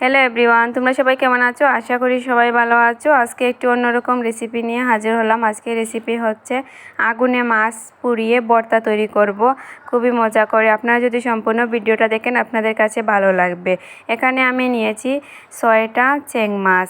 Hello everyone তোমরা সবাই কেমন আছো? আশা করি সবাই ভালো আছো। আজকে একটু অন্যরকম রেসিপি নিয়ে হাজির হলাম। আজকে রেসিপি হচ্ছে আগুনে মাছ পুড়িয়ে বর্তা তৈরি করব। খুবই মজা করে। আপনারা যদি সম্পূর্ণ ভিডিওটা দেখেন, আপনাদের কাছে ভালো লাগবে। এখানে আমি নিয়েছি ছয়টা চেং মাছ।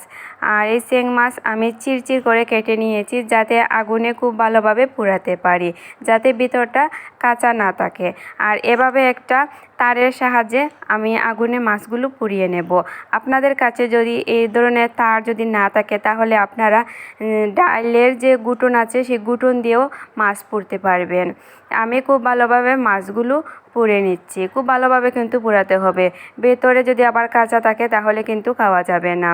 আর এই চেং মাছ আমি চিরচির করে কেটে নিয়েছি যাতে আগুনে খুব ভালোভাবে পুড়াতে পারি, যাতে ভিতরটা কাঁচা না থাকে। আর এভাবে একটা তারের সাহায্যে আমি আগুনে মাছগুলো পুড়িয়ে নেব। আপনাদের কাছে যদি এই ধরনের তার যদি না থাকে, তাহলে আপনারা ডালের যে গুটন আছে, সেই গুটন দিয়েও মাছ পুড়তে পারবেন। আমি খুব ভালোভাবে মাছগুলো পুড়ে নিচ্ছি। খুব ভালোভাবে কিন্তু পুড়াতে হবে। ভেতরে যদি আবার কাঁচা থাকে, তাহলে কিন্তু খাওয়া যাবে না।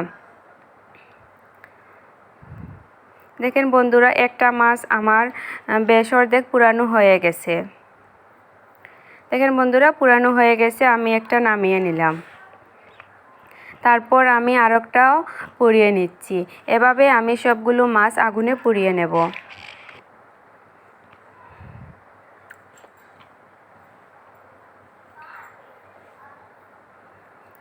দেখেন বন্ধুরা, একটা মাছ আমার বেশ অর্ধেক পুরানো হয়ে গেছে। দেখেন বন্ধুরা, পুরানো হয়ে গেছে, আমি একটা নামিয়ে নিলাম। তারপর আমি আরেকটাও পুড়িয়ে নিচ্ছি। এভাবে আমি সবগুলো মাছ আগুনে পুড়িয়ে নেব।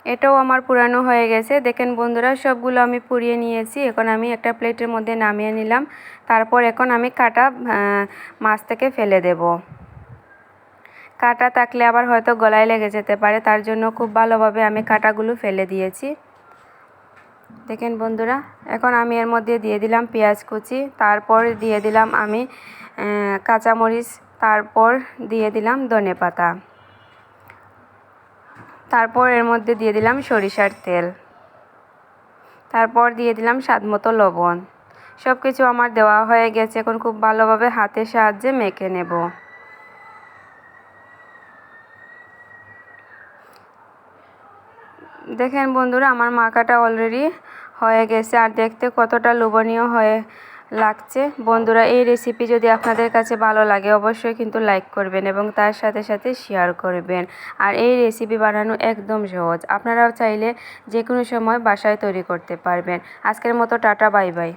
এটাও আমার পুরানো হয়ে গেছে। দেখেন বন্ধুরা, সবগুলো আমি পুড়িয়ে নিয়েছি। এখন আমি একটা প্লেটের মধ্যে নামিয়ে নিলাম। তারপর এখন আমি কাটা মাছ থেকে ফেলে দেব। কাটা থাকলে আবার হয়তো গলায় লেগে যেতে পারে। তার জন্য খুব ভালোভাবে আমি কাটাগুলো ফেলে দিয়েছি। দেখেন বন্ধুরা, এখন আমি এর মধ্যে দিয়ে দিলাম পেঁয়াজ কুচি, তারপর দিয়ে দিলাম আমি কাঁচামরিচ, তারপর দিয়ে দিলাম ধনে পাতা। তারপর এর মধ্যে দিয়ে দিলাম সরিষার তেল। তারপর দিয়ে দিলাম স্বাদ মতো লবণ। সব কিছু আমার দেওয়া হয়ে গেছে। এখন খুব ভালোভাবে হাতের সাহায্যে মেখে নেব। দেখেন বন্ধুরা, আমার মাখাটা অলরেডি হয়ে গেছে আর দেখতে কতটা লোভনীয় হয়ে লাগছে। বন্ধুরা, এই রেসিপি যদি আপনাদের কাছে ভালো লাগে, অবশ্যই কিন্তু লাইক করবেন এবং তার সাথে সাথে শেয়ার করবেন। আর এই রেসিপি বানানো একদম সহজ। আপনারাও চাইলে যে কোনো সময় বাসায় তৈরি করতে পারবেন। আজকের মতো টাটা বাই বাই